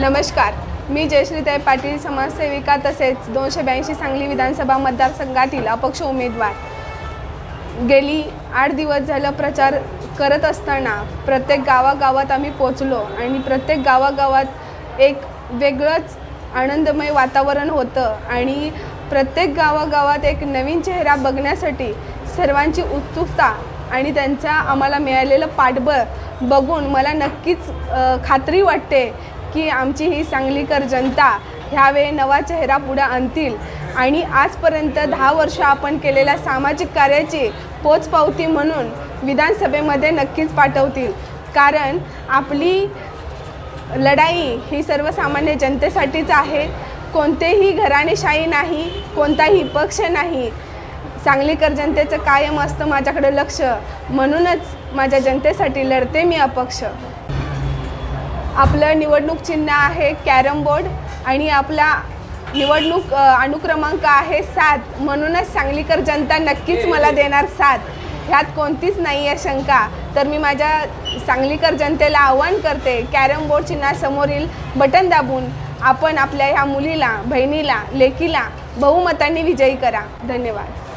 नमस्कार. मी जयश्रीताई पाटील समाजसेविका तसेच दोनशे ब्याऐंशी सांगली विधानसभा मतदारसंघातील अपक्ष उमेदवार. गेली आठ दिवस झालं प्रचार करत असताना प्रत्येक गावागावात आम्ही पोचलो आणि प्रत्येक गावागावात एक वेगळंच आनंदमय वातावरण होतं आणि प्रत्येक गावागावात एक नवीन चेहरा बघण्यासाठी सर्वांची उत्सुकता आणि त्यांचा आम्हाला मिळालेलं पाठबळ बघून मला नक्कीच खात्री वाटते की आमची ही सांगलीकर जनता ह्यावेळी नवा चेहरा पुढे आणतील. आणि आजपर्यंत दहा वर्ष आपण केलेल्या सामाजिक कार्याची पोचपावती म्हणून विधानसभेमध्ये नक्कीच पाठवतील. कारण आपली लढाई ही सर्वसामान्य जनतेसाठीच आहे. कोणतेही घराणेशाही नाही कोणताही पक्ष नाही. सांगलीकर जनतेचं कायम असतं माझ्याकडे लक्ष. म्हणूनच माझ्या जनतेसाठी लढते मी अपक्ष. आपलं निवडणूक चिन्ह आहे कॅरम बोर्ड आणि आपला निवडणूक अनुक्रमांक आहे सात. म्हणूनच सांगलीकर जनता नक्कीच मला देणार साथ ह्यात कोणतीच नाही आहे शंका. तर मी माझ्या सांगलीकर जनतेला आव्हान करते कॅरम बोर्ड चिन्हासमोरील बटन दाबून आपण आपल्या ह्या मुलीला बहिणीला लेकीला बहुमतांनी विजयी करा. धन्यवाद.